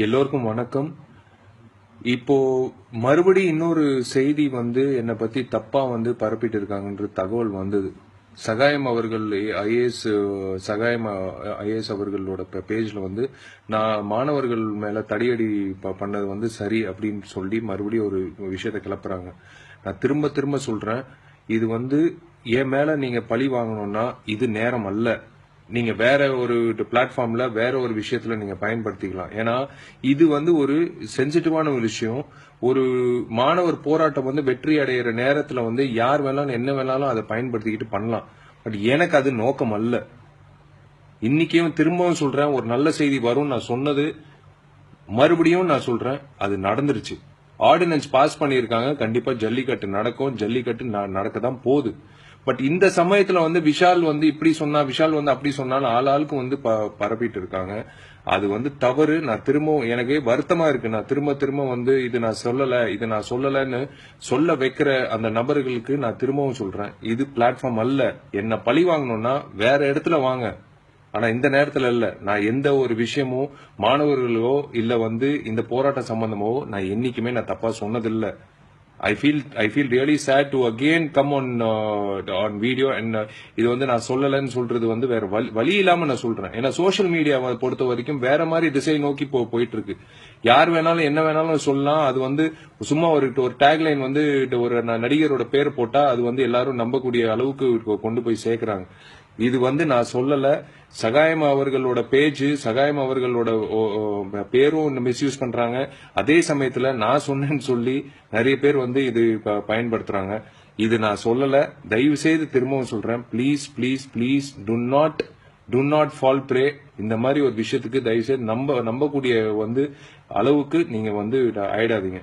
எல்லோருக்கும் வணக்கம். இப்போ மறுபடி இன்னொரு செய்தி வந்து என்னை பத்தி தப்பா வந்து பரப்பிட்டு இருக்காங்கன்ற தகவல் வந்தது. சகாயம் அவர்கள் ஐஏஎஸ் சகாயம் ஐஏஎஸ் அவர்களோட பேஜ்ல வந்து நான் மாணவர்கள் மேல தடியடி ப- பண்ணது வந்து சரி அப்படின்னு சொல்லி மறுபடியும் ஒரு விஷயத்தை கிளப்புறாங்க. நான் திரும்ப திரும்ப சொல்றேன். இது வந்து என் மேல நீங்க பழி வாங்கணும்னா இது நேரம் அல்ல. நீங்க வேற ஒரு பிளாட்ஃபார்ம்ல வேற ஒரு விஷயத்துல நீங்க பயன்படுத்திக்கலாம். ஏன்னா இது வந்து ஒரு சென்சிட்டிவான ஒரு விஷயம். ஒரு மாணவர் போராட்டம் வந்து வெற்றி அடைகிற நேரத்துல வந்து யார் வேணாலும் என்ன வேணாலும் அதை பயன்படுத்திக்கிட்டு பண்ணலாம். பட் எனக்கு அது நோக்கம் அல்ல. இன்னைக்கும் திரும்பவும் சொல்றேன் ஒரு நல்ல செய்தி வரும் நான் சொன்னது மறுபடியும் நான் சொல்றேன் அது நடந்துருச்சு. ஆர்டினன்ஸ் பாஸ் பண்ணியிருக்காங்க கண்டிப்பா ஜல்லிக்கட்டு நடக்கும். ஜல்லிக்கட்டு நடக்க தான் போகுது. பட் இந்த சமயத்துல வந்து விஷால் வந்து இப்படி சொன்னா விஷால் வந்து அப்படி சொன்னாலும் ஆள் ஆளுக்கு வந்து ப- பரப்பிட்டு இருக்காங்க அது வந்து தவறு. நான் திரும்பவும் எனக்கு வருத்தமா இருக்கு. நான் திரும்ப திரும்ப வந்து இது நான் சொல்லல இது நான் சொல்லலன்னு சொல்ல வைக்கிற அந்த நபர்களுக்கு நான் திரும்பவும் சொல்றேன். இது பிளாட்ஃபார்ம் அல்ல. என்ன பழி வாங்கணும்னா வேற இடத்துல வாங்க. ஆனா இந்த நேரத்துல இல்ல. நான் எந்த ஒரு விஷயமும் மாணவர்களோ இல்ல வந்து இந்த போராட்ட சம்பந்தமோ நான் என்னைக்குமே நான் தப்பா சொன்னதில்லை. I feel I feel really sad to again come on on video and இது வந்து நான் சொல்லலைன்னு சொல்றது வந்து வேற வழி- வழி இல்லாம நான் சொல்றேன். ஏன்னா சோஷியல் மீடியாவை பொறுத்த வரைக்கும் வேற மாதிரி திசை நோக்கி போ போயிட்டு இருக்கு யார் வேணாலும் என்ன வேணாலும் சொல்லலாம். அது வந்து சும்மா ஒரு ஒரு டேக்லைன் வந்து ஒரு நடிகரோட பேர் போட்டா அது வந்து எல்லாரும் நம்பக்கூடிய அளவுக்கு கொண்டு போய் சேர்க்கிறாங்க. இது வந்து நான் சொல்லல. சகாயம் அவர்களோட பேஜ் சகாயம் அவர்களோட பேரும் மிஸ்யூஸ் பண்றாங்க. அதே சமயத்துல நான் சொன்னேன்னு சொல்லி நிறைய பேர் வந்து இது ப- பயன்படுத்துறாங்க. இது நான் சொல்லல. தயவு செய்து திரும்பவும் சொல்றேன். Please please please do not do not fall prey இந்த மாதிரி ஒரு விஷயத்துக்கு தயவு செய்து நம்ப நம்பக்கூடிய வந்து அளவுக்கு நீங்க வந்து ஆயிடாதீங்க